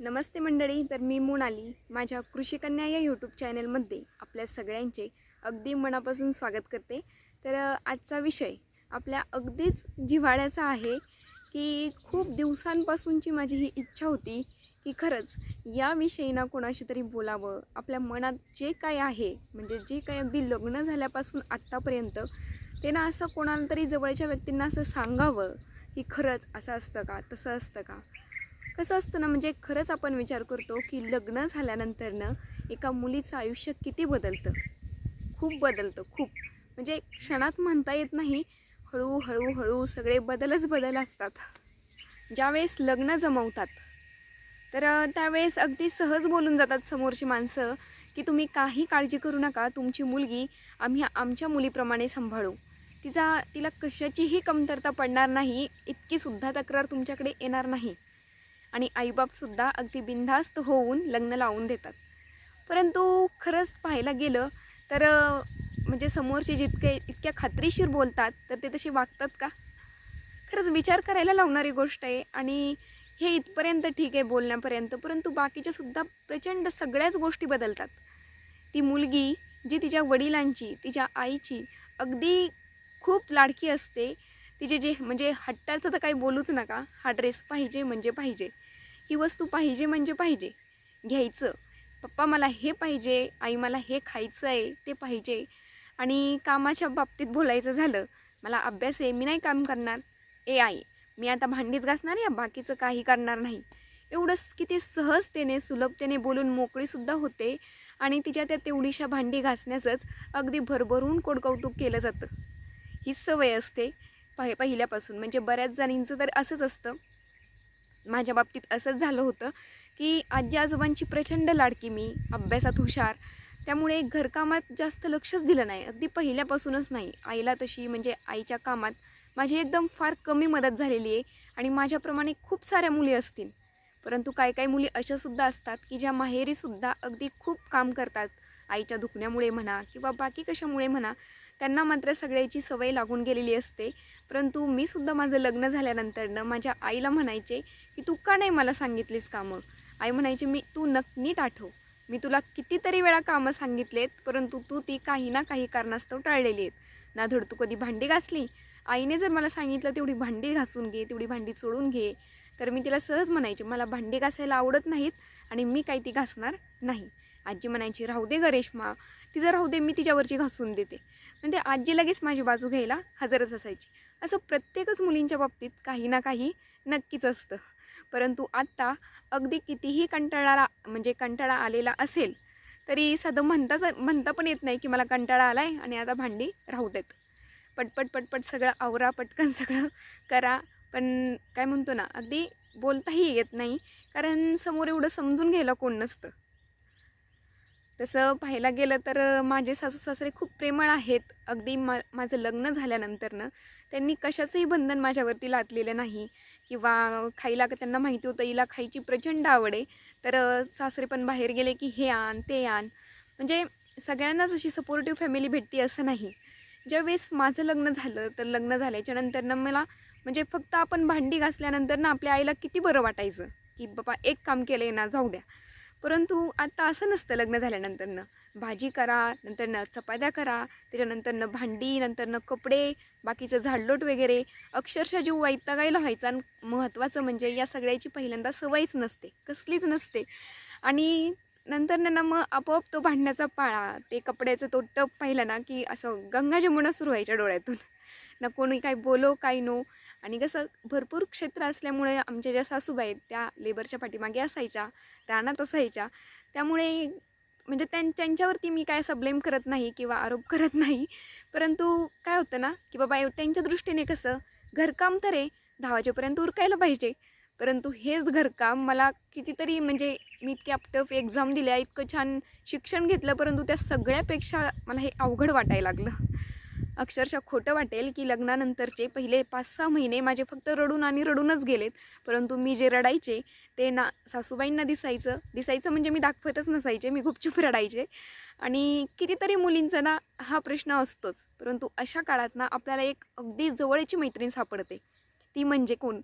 नमस्ते मंडळी तर मी मोनाली माझ्या कृषीकन्या या यूट्यूब चॅनलमध्ये आपल्या सगळ्यांचे अगदी मनापासून स्वागत करते. तर आजचा विषय आपल्या अगदीच जिव्हाळ्याचा आहे की खूप दिवसांपासूनची माझी ही इच्छा होती की खरंच याविषयी ना कोणाशी तरी बोलावं. आपल्या मनात जे काय आहे म्हणजे जे काही अगदी लग्न झाल्यापासून आत्तापर्यंत ते ना असं कोणाला तरी जवळच्या व्यक्तींना असं सांगावं की खरंच असं असतं का तसं असतं का? कसं असतं ना म्हणजे खरंच आपण विचार करतो की लग्न झाल्यानंतरनं एका मुलीचं आयुष्य किती बदलतं? खूप बदलतं खूप. म्हणजे क्षणात म्हणता येत नाही हळू हळू हळू सगळे बदलच बदल असतात. ज्यावेळेस लग्न जमवतात तर त्यावेळेस अगदी सहज बोलून जातात समोरची माणसं की तुम्ही काही काळजी करू नका तुमची मुलगी आम्ही आमच्या मुलीप्रमाणे सांभाळू. तिचा तिला कशाचीही कमतरता पडणार नाही इतकी सुद्धा तक्रार तुमच्याकडे येणार नाही. आणि आईबापसुद्धा अगदी बिनधास्त होऊन लग्न लावून देतात. परंतु खरंच पाहायला गेलं तर म्हणजे समोरचे जितके इतक्या खात्रीशीर बोलतात तर ते तसे वागतात का? खरंच विचार करायला लावणारी गोष्ट आहे आणि हे इथपर्यंत ठीक आहे बोलण्यापर्यंत परंतु बाकीच्यासुद्धा प्रचंड सगळ्याच गोष्टी बदलतात. ती मुलगी जी तिच्या वडिलांची तिच्या आईची अगदी खूप लाडकी असते तिचे जे म्हणजे हट्टाचं तर काही बोलूच नका. हा ड्रेस पाहिजे म्हणजे पाहिजे. ही वस्तू पाहिजे म्हणजे पाहिजे. घ्यायचं. पप्पा मला हे पाहिजे आई मला हे खायचं आहे ते पाहिजे. आणि कामाच्या बाबतीत बोलायचं झालं मला अभ्यास आहे मी नाही काम करणार. ए आई मी आता भांडीच घासणार या बाकीचं काही करणार नाही. एवढंच किती सहजतेने सुलभतेने बोलून मोकळीसुद्धा होते. आणि तिच्या त्या तेवढीशा भांडी घासण्याचंच अगदी भरभरून कोडकौतुक केलं जातं. ही सवय असते. पह पहिल्यापासून. म्हणजे बऱ्याच जणींचं तर असंच असतं. माझ्या बाबतीत असंच झालं होतं की आजी आजोबांची प्रचंड लाडकी मी अभ्यासात हुशार. त्यामुळे घरकामात जास्त लक्षच दिलं नाही. अगदी पहिल्यापासूनच नाही. आईला तशी म्हणजे आईच्या कामात माझी एकदम फार कमी मदत झालेली आहे आणि माझ्याप्रमाणे खूप साऱ्या मुली असतील. परंतु काही काही मुली अशासुद्धा असतात की ज्या माहेरीसुद्धा अगदी खूप काम करतात. आईच्या दुखण्यामुळे म्हणा किंवा बाकी कशामुळे म्हणा. त्यांना मात्र सगळ्याची सवय लागून गेलेली असते. परंतु मी सुद्धा माझं लग्न झाल्यानंतरनं माझ्या आईला म्हणायचे की तू का नाही मला सांगितलीस कामं? आई म्हणायची मी तू नक नीट आठव. मी तुला कितीतरी वेळा कामं सांगितलेत परंतु तू ती काही ना काही कारणास्तव टाळलेली आहेत. ना धड तू कधी भांडी घासली? आईने जर मला सांगितलं तेवढी भांडी घासून घे तेवढी भांडी सोडून घे. तर मी तिला सहज म्हणायचे मला भांडी घासायला आवडत नाहीत आणि मी काही ती घासणार नाही. आजी म्हणायची राहू दे ग रेश्मा. तिचं राहू दे मी तिच्यावरची घासून देते. म्हणजे आजी लगेच माझी बाजू घ्यायला हजरच असायची. असं प्रत्येकच मुलींच्या बाबतीत काही ना काही नक्कीच असतं. परंतु आत्ता अगदी कितीही कंटाळा म्हणजे कंटाळा आलेला असेल तरी साधं म्हणताच म्हणता पण येत नाही की मला कंटाळा आला आहे आणि आता भांडी राहू देत. पटपट पटपट सगळं आवरा पटकन सगळं करा. पण काय म्हणतो ना अगदी बोलताही येत नाही कारण समोर एवढं समजून घ्यायला कोण नसतं. तसं पाहायला गेलं तर माझे सासू सासरे खूप प्रेमळ आहेत. अगदी मा माझं लग्न झाल्यानंतरनं त्यांनी कशाचंही बंधन माझ्यावरती लादलेलं नाही. किंवा खायला का त्यांना माहिती होतं हिला खायची प्रचंड आवड आहे. तर सासरे पण बाहेर गेले की हे आण ते आण. म्हणजे सगळ्यांनाच अशी सपोर्टिव्ह फॅमिली भेटते असं नाही. ज्यावेळेस माझं लग्न झालं तर लग्न झाल्याच्या नंतरनं मला म्हणजे फक्त आपण भांडी घासल्यानंतर ना आपल्या आईला किती बरं वाटायचं. की बाबा एक काम केलं आहे ना जाऊ द्या. परंतु आत्ता असं नसतं लग्न झाल्यानंतरनं. भाजी करा नंतरनं चपात्या करा त्याच्यानंतरनं भांडी नंतरनं कपडे बाकीचं झाडलोट वगैरे. अक्षरशः जीव वैतागायला व्हायचा आणि महत्त्वाचं म्हणजे या सगळ्याची पहिल्यांदा सवयच नसते कसलीच नसते. आणि नंतर ना मग आपोआप तो भांडण्याचा पाळा ते कपड्याचं तो टप पाहिलं ना की असं गंगा जमुना सुरू व्हायच्या डोळ्यातून. ना कोणी काही बोलो काही नो. आणि कसं भरपूर क्षेत्र असल्यामुळे आमच्या ज्या सासूबाई आहेत त्या लेबरच्या पाठीमागे असायच्या रानात असायच्या. त्यामुळे म्हणजे त्यां त्यांच्यावरती मी काय असं ब्लेम करत नाही किंवा आरोप करत नाही. परंतु काय होतं ना की बाबा त्यांच्या दृष्टीने कसं घरकाम तर आहे दहा वाजेपर्यंत उरकायला पाहिजे. परंतु हेच घरकाम मला कितीतरी म्हणजे मी इतक्या टफ एक्झाम दिल्या इतकं छान शिक्षण घेतलं परंतु त्या सगळ्यापेक्षा मला हे अवघड वाटायला लागलं. अक्षरशः खोटं वाटेल की लग्नानंतरचे पहिले पाच सहा महिने माझे फक्त रडून आणि रडूनच गेलेत. परंतु मी जे रडायचे ते ना सासूबाईंना दिसायचं. दिसायचं म्हणजे मी दाखवतच नसायचे मी गुपचूप रडायचे. आणि कितीतरी मुलींचा ना हा प्रश्न असतोच. परंतु अशा काळात ना आपल्याला एक अगदी जवळची मैत्रीण सापडते. ती म्हणजे कोण?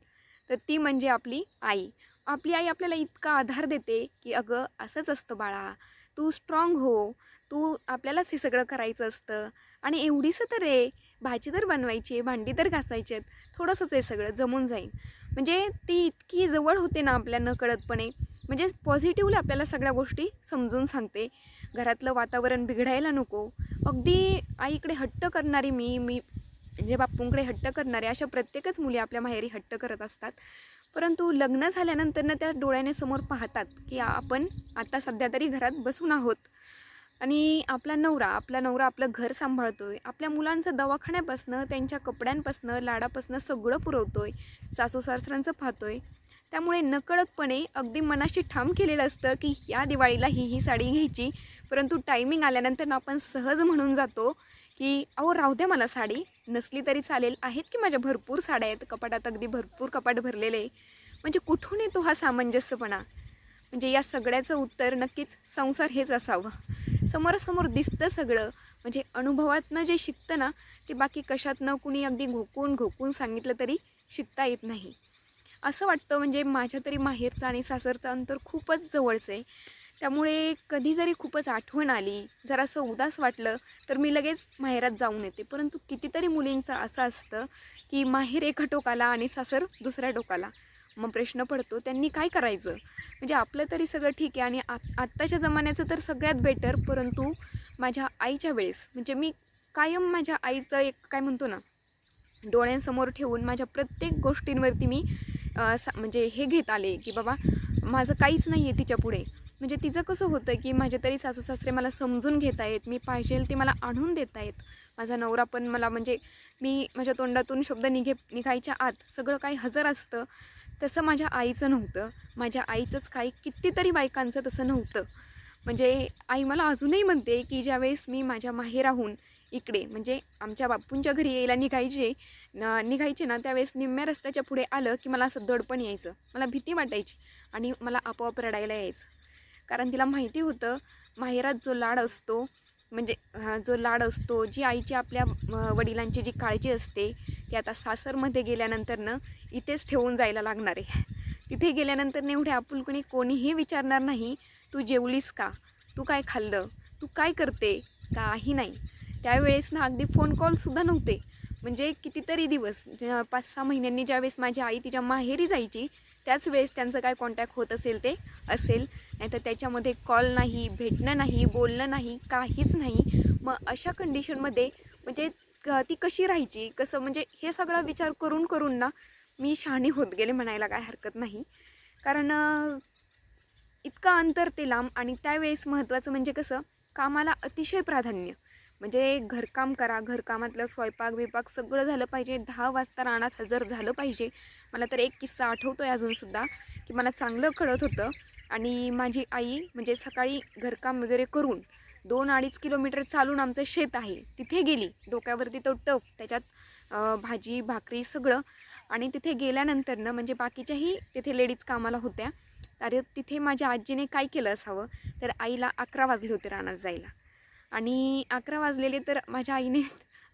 तर ती म्हणजे आपली आई. आपली आई आपल्याला इतका आधार देते की अगं असंच असतं बाळा. तू स्ट्रॉंग हो. तू आपल्यालाच हे सगळं करायचं असतं. आणि एवढीसं तर रे भाजी तर बनवायची आहे भांडी तर घासायची आहेत थोडंसंच आहे सगळं जमून जाईल. म्हणजे ती इतकी जवळ होते ना आपल्या नकळतपणे म्हणजे पॉझिटिव्हली आपल्याला सगळ्या गोष्टी समजून सांगते. घरातलं वातावरण बिघडायला नको. अगदी आईकडे हट्ट करणारी मी मी म्हणजे बाप्पूंकडे हट्ट करणारे अशा प्रत्येकच मुली आपल्या माहेरी हट्ट करत असतात. परंतु लग्न झाल्यानंतरनं त्या डोळ्याने समोर पाहतात की आपण आता सध्या तरी घरात बसून आहोत. आणि आपला नवरा आपला नवरा आपलं घर सांभाळतो आहे आपल्या मुलांचं दवाखान्यापासनं त्यांच्या कपड्यांपासनं लाडापासनं सगळं पुरवतो आहे सासू सासऱ्यांचं आहे त्यामुळे नकळतपणे अगदी मनाशी ठाम केलेलं असतं की या दिवाळीला ही ही साडी घ्यायची. परंतु टायमिंग आल्यानंतर ना आपण सहज म्हणून जातो की अहो राहू द्या मला साडी. नसली तरी चालेल. आहेत की माझ्या भरपूर साड्या आहेत? कपाटात अगदी भरपूर कपाट भरलेले आहे. म्हणजे कुठून येतो हा सामंजस्यपणा. म्हणजे या सगळ्याचं उत्तर नक्कीच संसार हेच असावं. समोरासमोर दिसतं सगळं. म्हणजे अनुभवातनं जे शिकतं ना ते बाकी कशातनं कुणी अगदी घोकून घोकून सांगितलं तरी शिकता येत नाही. असं वाटतं म्हणजे माझ्या तरी माहेरचं आणि सासरचं अंतर खूपच जवळचं आहे. त्यामुळे कधी जरी खूपच आठवण आली जरासं उदास वाटलं तर मी लगेच माहेरात जाऊन येते. परंतु कितीतरी मुलींचं असं असतं की माहेर एका टोकाला आणि सासर दुसऱ्या टोकाला. मग प्रश्न पडतो त्यांनी काय करायचं? म्हणजे आपलं तरी सगळं ठीक आहे आणि आ आत्ताच्या जमान्याचं तर सगळ्यात बेटर परंतु माझ्या आईच्या वेळेस म्हणजे मी कायम माझ्या आईचं एक काय म्हणतो ना डोळ्यांसमोर ठेवून माझ्या प्रत्येक गोष्टींवरती मी सा म्हणजे हे घेत आले की बाबा माझं काहीच नाही आहे तिच्या पुढे. म्हणजे तिचं कसं होतं की माझे तरी सासू सासरे मला समजून घेत आहेत मी पाहिजे ते मला आणून देत आहेत. माझा नवरा पण मला म्हणजे मी माझ्या तोंडातून शब्द निघे निघायच्या आत सगळं काही हजर असतं. तसं माझ्या आईचं नव्हतं. माझ्या आईचंच काही कितीतरी बायकांचं तसं नव्हतं. म्हणजे आई मला अजूनही म्हणते की ज्यावेळेस मी माझ्या माहेराहून इकडे म्हणजे आमच्या बापूंच्या घरी यायला निघायचे न- निघायचे ना त्यावेळेस निम्म्या रस्त्याच्या पुढे आलं की मला असं दडपण यायचं. मला भीती वाटायची आणि मला आपोआप रडायला यायचं. कारण तिला माहिती होतं माहेरात जो लाड असतो म्हणजे जो लाड असतो जी आईची आपल्या वडिलांची जी काळजी असते की आता सासरमध्ये गेल्यानंतरनं इथेच ठेवून जायला लागणार आहे. तिथे गेल्यानंतर एवढ्या आपुलकुणी कोणीही विचारणार नाही तू जेवलीस का? तू काय खाल्लं? तू काय करते? काही नाही. त्यावेळेस ना अगदी फोन कॉलसुद्धा नव्हते. म्हणजे कितीतरी दिवस ज्या पाच सहा महिन्यांनी ज्यावेळेस माझी आई तिच्या माहेरी जायची त्याच वेळेस त्यांचं काय कॉन्टॅक्ट होत असेल ते असेल. नाहीतर त्याच्यामध्ये कॉल नाही भेटणं नाही बोलणं नाही काहीच नाही. मग अशा कंडिशनमध्ये म्हणजे ती कशी राहायची? कसं? म्हणजे हे सगळा विचार करून करून ना मी शहाणी होत गेले म्हणायला काय हरकत नाही. कारण इतका इतकं अंतर ते लांब आणि त्यावेळेस महत्त्वाचं म्हणजे कसं? कामाला अतिशय प्राधान्य. म्हणजे घरकाम करा घरकामातलं स्वयंपाक बिपाक सगळं झालं पाहिजे. दहा वाजता रानात हजर झालं पाहिजे. मला तर एक किस्सा आठवतो आहे अजूनसुद्धा की मला चांगलं कळत होतं. आणि माझी आई म्हणजे सकाळी घरकाम वगैरे करून दोन अडीच किलोमीटर चालून आमचं शेत आहे. तिथे गेली. डोक्यावरती तो टप त्याच्यात भाजी भाकरी सगळं. आणि तिथे गेल्यानंतरनं म्हणजे बाकीच्याही तिथे लेडीज कामाला होत्या तर तिथे माझ्या आजीने काय केलं असावं? तर आईला अकरा वाजले होते रानात जायला. आणि अकरा वाजलेले तर माझ्या आईने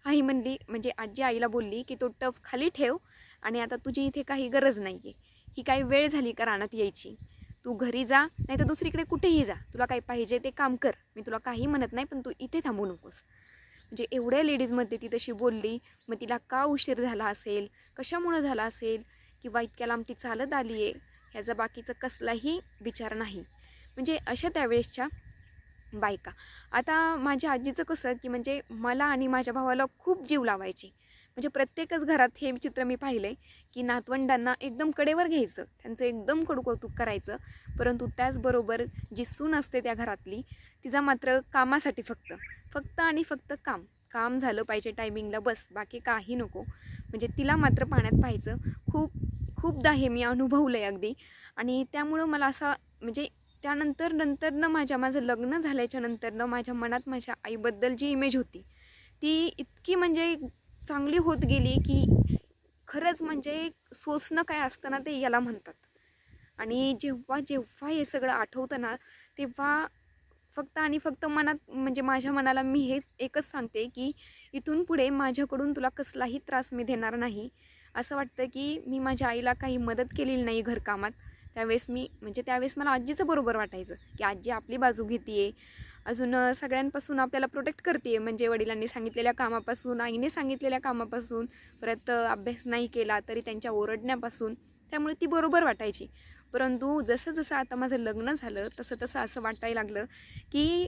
आई म्हणली म्हणजे आजी आईला बोलली की तो टप खाली ठेव आणि आता तुझी इथे काही गरज नाही आहे ही काही वेळ झाली का रानात यायची? तू घरी जा नाही तर दुसरीकडे कुठेही जा. तुला काही पाहिजे ते काम कर. मी तुला काही म्हणत नाही पण तू इथे थांबू नकोस. म्हणजे एवढ्या लेडीजमध्ये ती तशी बोलली मग तिला का उशीर झाला असेल? कशामुळं झाला असेल? किंवा इतक्या लांब ती चालत आली आहे ह्याचा बाकीचा कसलाही विचार नाही. म्हणजे अशा त्यावेळेसच्या बायका. आता माझ्या आजीचं कसं की म्हणजे मला आणि माझ्या भावाला खूप जीव लावायची. म्हणजे प्रत्येकच घरात हे चित्र मी पाहिलं आहे की नातवंडांना एकदम कडेवर घ्यायचं त्यांचं एकदम कडू कौतुक करायचं परंतु त्याचबरोबर जी सून असते त्या घरातली तिचा मात्र कामासाठी फक्त फक्त आणि फक्त काम. काम झालं पाहिजे टायमिंगला बस बाकी काही नको. म्हणजे तिला मात्र पाण्यात पाहायचं खूप खूपदा हे मी अनुभवलं आहे अगदी. आणि त्यामुळं मला असा म्हणजे त्यानंतर नंतरनं माझ्या माझं लग्न झाल्याच्या नंतरनं माझ्या मनात माझ्या आईबद्दल जी इमेज होती ती इतकी म्हणजे चांगली होत गेली की खरंच म्हणजे सोसणं काय असतं ना ते याला म्हणतात. आणि जेव्हा जेव्हा हे सगळं आठवतं ना तेव्हा फक्त आणि फक्त मनात म्हणजे माझ्या मनाला मी हेच एकच सांगते की इथून पुढे माझ्याकडून तुला कसलाही त्रास मी देणार नाही. असं वाटतं की मी माझ्या आईला काही मदत केलेली नाही घरकामात. त्यावेळेस मी म्हणजे त्यावेळेस मला आजीचं बरोबर वाटायचं की आजी आपली बाजू घेते अजून सगळ्यांपासून आपल्याला प्रोटेक्ट करते म्हणजे वडिलांनी सांगितलेल्या कामापासून आईने सांगितलेल्या कामापासून परत अभ्यास नाही केला तरी त्यांच्या ओरडण्यापासून त्यामुळे ती बरोबर वाटायची. परंतु जसं जसं आता माझं लग्न झालं तसं तसं असं वाटायला लागलं की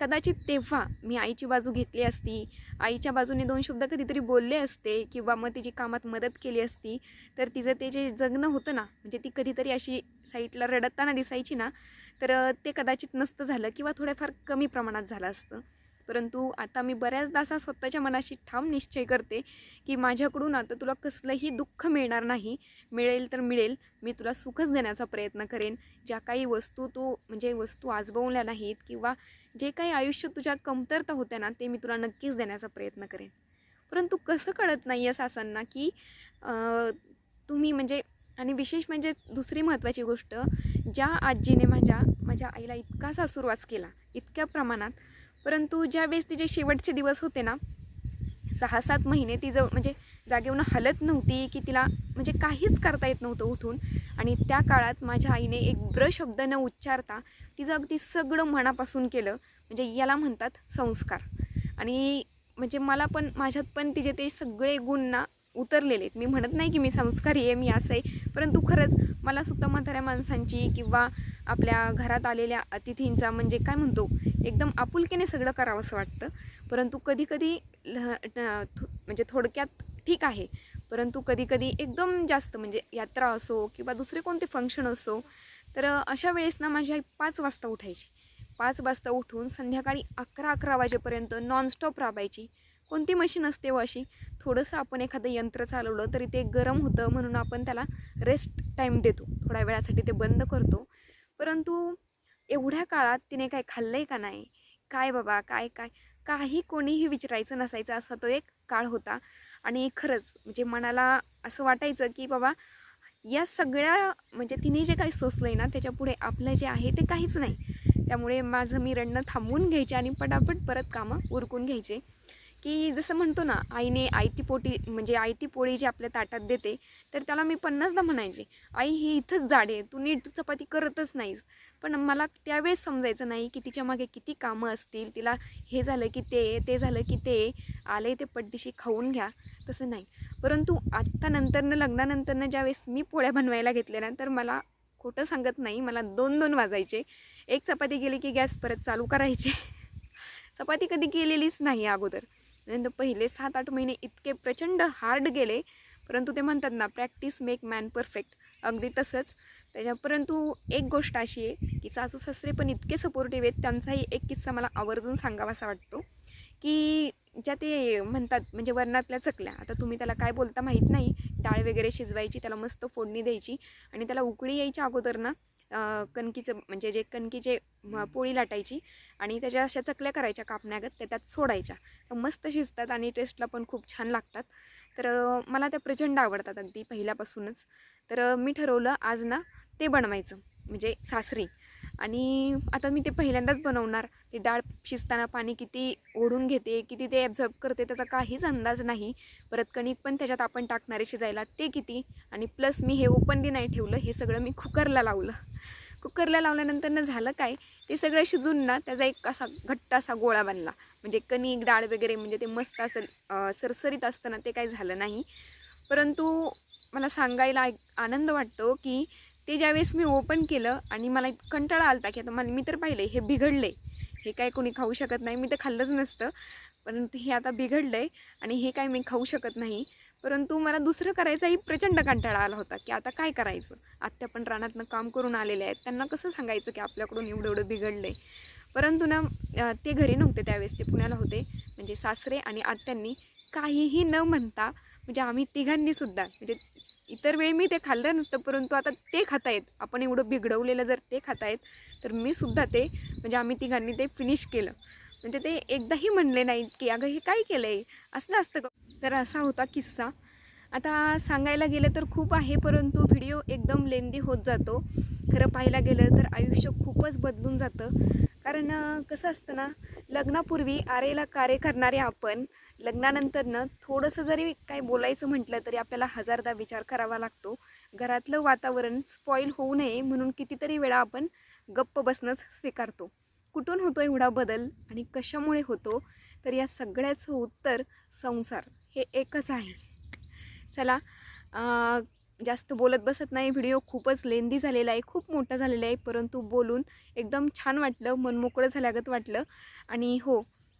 कदाचित तेव्हा मी आईची बाजू घेतली असती. आईच्या बाजूने दोन शब्द कधीतरी बोलले असते किंवा मग तिची कामात मदत केली असती. तर तिचं ते जे जगणं होतं ना म्हणजे ती कधीतरी अशी साईटला रडताना दिसायची ना तर ते कदाचित नसतं झालं किंवा थोड्याफार कमी प्रमाणात झालं असतं. परंतु आता मी बऱ्याचदा असा स्वतःच्या मनाशी ठाम निश्चय करते की माझ्याकडून आता तुला कसलंही दुःख मिळणार नाही मिळेल तर मिळेल मी तुला सुखच देण्याचा प्रयत्न करेन. ज्या काही वस्तू तू म्हणजे वस्तू आजबवल्या नाहीत किंवा जे काही आयुष्य तुझ्या कमतरता होत्या ना ते मी तुला नक्कीच देण्याचा प्रयत्न करेन. परंतु कसं कळत नाही आहे सासांना की तुम्ही म्हणजे आणि विशेष म्हणजे दुसरी महत्त्वाची गोष्ट ज्या आजीने माझ्या माझ्या आईला इतका सासूरवास केला इतक्या प्रमाणात. परंतु ज्यावेळेस तिचे शेवटचे दिवस होते ना सहा सात महिने ती जव म्हणजे जागेवरून हलत नव्हती की तिला म्हणजे काहीच करता येत नव्हतं उठून. आणि त्या काळात माझ्या आईने एक ब्र शब्द न उच्चारता तिचं अगदी सगळं मनापासून केलं म्हणजे याला म्हणतात संस्कार. आणि म्हणजे मला पण माझ्यात पण तिचे ते सगळे गुण ना उतरलेले आहेत. मी म्हणत नाही की मी संस्कारी आहे मी असं आहे. परंतु खरंच मला सुद्धा म्हाताऱ्या माणसांची किंवा आपल्या घरात आलेल्या अतिथींचा म्हणजे काय म्हणतो एकदम आपुलकीने सगळं करावंसं वाटतं. परंतु कधीकधी कधी म्हणजे थोडक्यात ठीक आहे. परंतु कधीकधी एकदम जास्त म्हणजे यात्रा असो किंवा दुसरे कोणते फंक्शन असो तर अशा वेळेस ना माझी आई पाच वाजता उठायची. पाच वाजता उठून संध्याकाळी अकरा अकरा वाजेपर्यंत नॉनस्टॉप राबायची. कोणती मशीन असते व अशी? थोडंसं आपण एखादं यंत्र चालवलं तरी ते गरम होतं म्हणून आपण त्याला रेस्ट टाईम देतो. थोड्या वेळासाठी ते बंद करतो. परंतु एवढ्या काळात तिने काय खाल्लं आहे का नाही? काय बाबा? काय काय? काही कोणीही विचारायचं नसायचं असा तो एक काळ होता. आणि खरंच म्हणजे मनाला असं वाटायचं की बाबा या सगळ्या म्हणजे तिने जे काही सोसलं आहे ना त्याच्यापुढे आपलं जे आहे ते काहीच नाही. त्यामुळे माझं मी रडणं थांबवून घ्यायचे आणि पटापट परत कामं उरकून घ्यायचे. की जसं म्हणतो ना आईने आयती पोटी म्हणजे आयती पोळी जी आपल्या ताटात देते तर त्याला मी पन्नासदा म्हणायचे आई ही इथंच जाडे तू नीट चपाती करतच नाहीस. पण मला त्यावेळेस समजायचं नाही की तिच्यामागे किती कामं असतील तिला हे झालं की ते ते झालं की ते आले ते पड्डीशी खाऊन घ्या तसं नाही. परंतु आत्ता नंतरनं लग्नानंतरनं ज्यावेळेस मी पोळ्या बनवायला घेतल्या तर मला खोटं सांगत नाही मला दोन दोन वाजायचे. एक चपाती गेली की गॅस परत चालू करायचे. चपाती कधी केलेलीच नाही अगोदर. नंतर पहिले सात आठ महिने इतके प्रचंड हार्ड गेले परंतु ते म्हणतात ना प्रॅक्टिस मेक मॅन परफेक्ट अगदी तसंच. त्याच्या परंतु एक गोष्ट अशी आहे की सासू सासरे पण इतके सपोर्टिव्ह आहेत त्यांचाही एक किस्सा मला आवर्जून सांगावासा वाटतो की ज्या ते म्हणतात म्हणजे वरणातल्या चकल्या. आता तुम्ही त्याला काय बोलता माहीत नाही. डाळ वगैरे शिजवायची त्याला मस्त फोडणी द्यायची आणि त्याला उकळी यायच्या अगोदर ना कणकीचं म्हणजे जे कणकीचे पोळी लाटायची आणि त्याच्या अशा चकल्या करायच्या कापण्यागत त्या त्यात सोडायच्या. त्या मस्त शिजतात आणि टेस्टला पण खूप छान लागतात. तर मला त्या प्रचंड आवडतात अगदी पहिल्यापासूनच. तर मी ठरवलं आज ना ते बनवायचं म्हणजे सासरी. आणि आता मी ते पहिल्यांदाच बनवणार. ती डाळ शिजताना पाणी किती ओढून घेते किती ते ॲब्झॉर्ब करते त्याचा काहीच अंदाज नाही. परत कणिक पण त्याच्यात आपण टाकणारे शिजायला ते किती? आणि प्लस मी हे ओपनली नाही ठेवलं हे सगळं मी कुकरला लावलं. कुकरला लावल्यानंतर झालं काय? ते सगळं शिजून ना त्याचा एक असा घट्ट असा गोळा बनला. म्हणजे कणिक डाळ वगैरे म्हणजे ते मस्त असं सरसरीत असतं ना ते काही झालं नाही. परंतु मला सांगायला आनंद वाटतो की ते ज्यावेळेस मी ओपन केलं आणि मला इत- कंटाळा आलता की आता मला मी तर पाहिलं हे बिघडले हे काय कोणी खाऊ शकत नाही. मी तर खाल्लंच नसतं. परंतु हे आता बिघडलं आहे आणि हे काय मी खाऊ शकत नाही. परंतु मला दुसरं करायचाही प्रचंड कंटाळा आला होता की आता काय करायचं? आत्या पण रानातनं काम करून आलेले आहेत. त्यांना कसं सांगायचं की आपल्याकडून एवढं एवढं बिघडलं आहे परंतु ना ते घरी नव्हते त्यावेळेस ते पुण्याला होते. म्हणजे सासरे आणि आत्यांनी काहीही न म्हणता म्हणजे आम्ही तिघांनी सुद्धा म्हणजे इतर वेळी मी ते खाल्लं नसतं परंतु आता ते खातायत. आपण एवढं बिघडवलेलं जर ते खातायत तर मी सुद्धा ते म्हणजे आम्ही तिघांनी ते फिनिश केलं. म्हणजे ते एकदाही म्हणले नाहीत की अगं हे काय केलं आहे असं असतं का? तर असा होता किस्सा. आता सांगायला गेलं तर खूप आहे परंतु व्हिडिओ एकदम लेंदी होत जातो. खरं पाहायला गेलं तर आयुष्य खूपच बदलून जातं. कारण कसं असतं ना लग्नापूर्वी आरेला कार्य करणारे आपण लग्नानंतरनं थोडंसं जरी काही बोलायचं म्हटलं तरी आपल्याला हजारदा विचार करावा लागतो. घरातलं वातावरण स्पॉईल होऊ नये म्हणून कितीतरी वेळा आपण गप्प बसणंच स्वीकारतो. कुठून होतो एवढा बदल आणि कशामुळे होतो? तर या सगळ्याचं उत्तर संसार हे एकच आहे. चला जास्त बोलत बसत नाही व्हिडिओ खूपच लेंदी झालेला आहे खूप मोठा झालेला आहे परंतु बोलून एकदम छान वाटलं मनमोकळं झाल्यागत वाटलं. आणि हो